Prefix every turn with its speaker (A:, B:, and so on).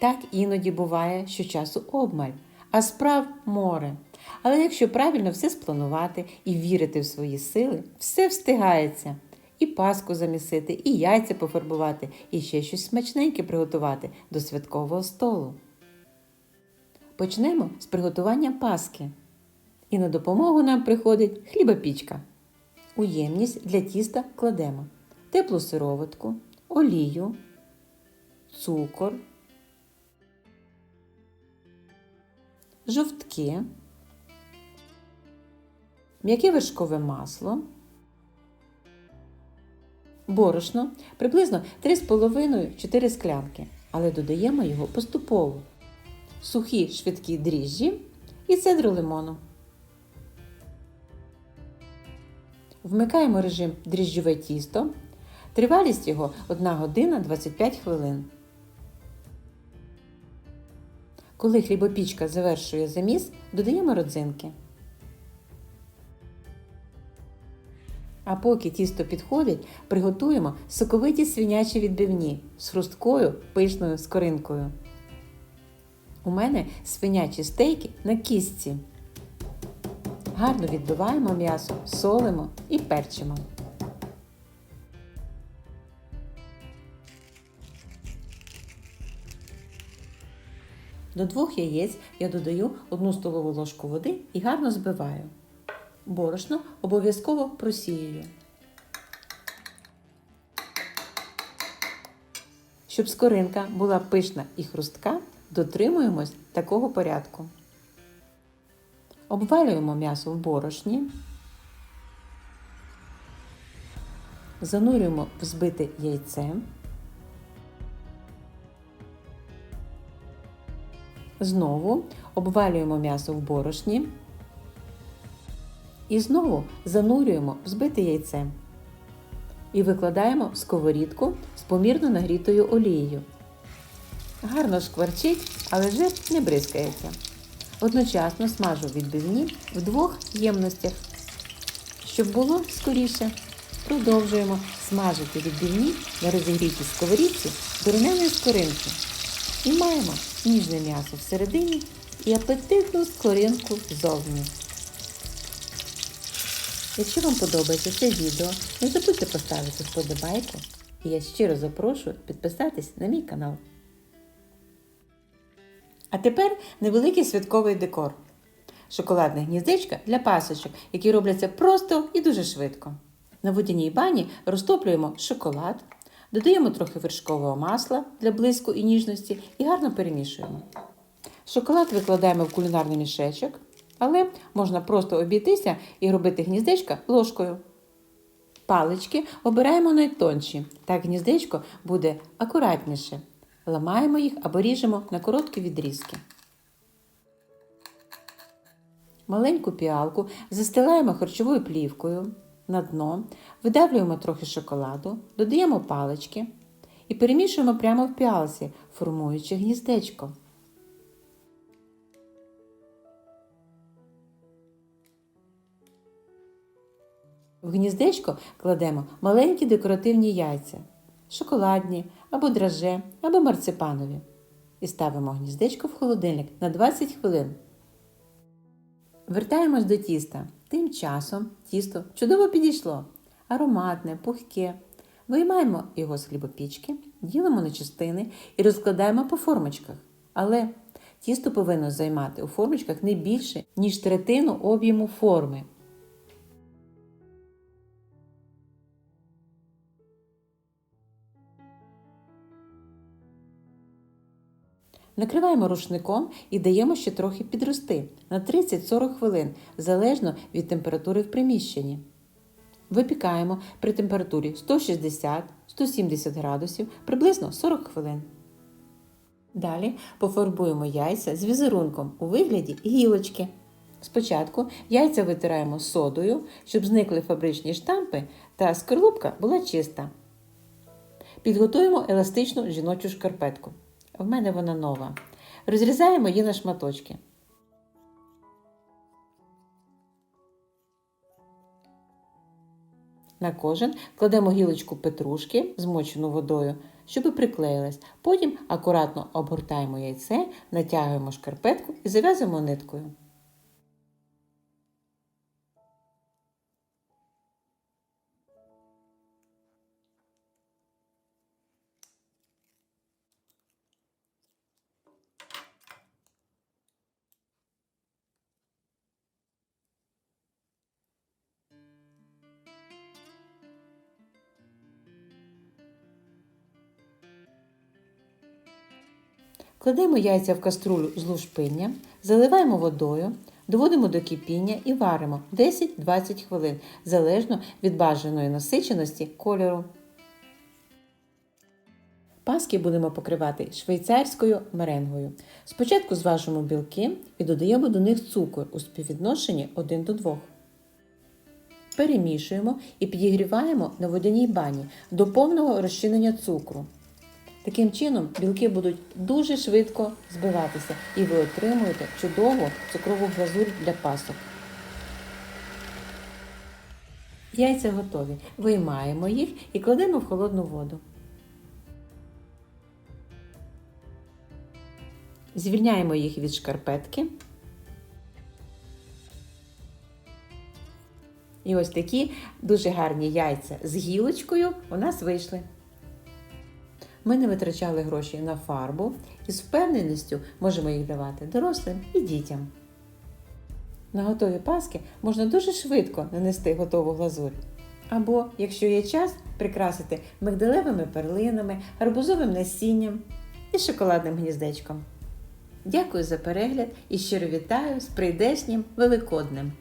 A: Так іноді буває, що часу обмаль, а справ море. Але якщо правильно все спланувати і вірити в свої сили, все встигається. І паску замісити, і яйця пофарбувати, і ще щось смачненьке приготувати до святкового столу. Почнемо з приготування паски. І на допомогу нам приходить хлібопічка. У ємність для тіста кладемо теплу сироватку, олію, цукор, жовтки, м'яке вершкове масло, борошно приблизно 3,5-4 склянки, але додаємо його поступово, сухі швидкі дріжджі і цедру лимону. Вмикаємо режим дріжджове тісто. Тривалість його 1 година 25 хвилин. Коли хлібопічка завершує заміс, додаємо родзинки. А поки тісто підходить, приготуємо соковиті свинячі відбивні з хрусткою пишною скоринкою. У мене свинячі стейки на кістці. Гарно відбиваємо м'ясо, солимо і перчимо. До двох яєць я додаю 1 столову ложку води і гарно збиваю. Борошно обов'язково просіюю. Щоб скоринка була пишна і хрустка, дотримуємось такого порядку. Обвалюємо м'ясо в борошні, занурюємо в збите яйце, знову обвалюємо м'ясо в борошні і знову занурюємо в збите яйце і викладаємо в сковорідку з помірно нагрітою олією. Гарно шкварчить, але жир не бризкається. Одночасно смажу відбивні в двох ємностях. Щоб було скоріше, продовжуємо смажити відбивні на розігрітій сковорідці до скоринки. І маємо ніжне м'ясо всередині і апетитну скоринку ззовні. Якщо вам подобається це відео, не забудьте поставити вподобайку. І я щиро запрошую підписатись на мій канал. А тепер невеликий святковий декор. Шоколадне гніздечко для пасочок, які робляться просто і дуже швидко. На водяній бані розтоплюємо шоколад, додаємо трохи вершкового масла для блиску і ніжності і гарно перемішуємо. Шоколад викладаємо в кулінарний мішечок, але можна просто обійтися і робити гніздечка ложкою. Палички обираємо найтонші, так гніздечко буде акуратніше. Ламаємо їх або ріжемо на короткі відрізки. Маленьку піалку застилаємо харчовою плівкою на дно, видавлюємо трохи шоколаду, додаємо палички і перемішуємо прямо в піалці, формуючи гніздечко. В гніздечко кладемо маленькі декоративні яйця, шоколадні або драже, або марципанові. І ставимо гніздечко в холодильник на 20 хвилин. Вертаємось до тіста. Тим часом тісто чудово підійшло, ароматне, пухке. Виймаємо його з хлібопічки, ділимо на частини і розкладаємо по формочках. Але тісто повинно займати у формочках не більше, ніж третину об'єму форми. Накриваємо рушником і даємо ще трохи підрости на 30-40 хвилин, залежно від температури в приміщенні. Випікаємо при температурі 160-170 градусів приблизно 40 хвилин. Далі пофарбуємо яйця з візерунком у вигляді гілочки. Спочатку яйця витираємо содою, щоб зникли фабричні штампи та скорлупка була чиста. Підготуємо еластичну жіночу шкарпетку. В мене вона нова. Розрізаємо її на шматочки. На кожен кладемо гілочку петрушки, змочену водою, щоб приклеїлась. Потім акуратно обгортаємо яйце, натягуємо шкарпетку і зав'язуємо ниткою. Кладемо яйця в каструлю з лушпиння, заливаємо водою, доводимо до кипіння і варимо 10-20 хвилин, залежно від бажаної насиченості кольору. Паски будемо покривати швейцарською меренгою. Спочатку зважимо білки і додаємо до них цукор у співвідношенні 1 до 2. Перемішуємо і підігріваємо на водяній бані до повного розчинення цукру. Таким чином білки будуть дуже швидко збиватися і ви отримуєте чудову цукрову глазурь для пасок. Яйця готові. Виймаємо їх і кладемо в холодну воду. Звільняємо їх від шкарпетки. І ось такі дуже гарні яйця з гілочкою у нас вийшли. Ми не витрачали гроші на фарбу і з впевненістю можемо їх давати дорослим і дітям. На готові паски можна дуже швидко нанести готову глазурь. Або, якщо є час, прикрасити мигдалевими перлинами, арбузовим насінням і шоколадним гніздечком. Дякую за перегляд і щиро вітаю з прийдешнім Великоднем!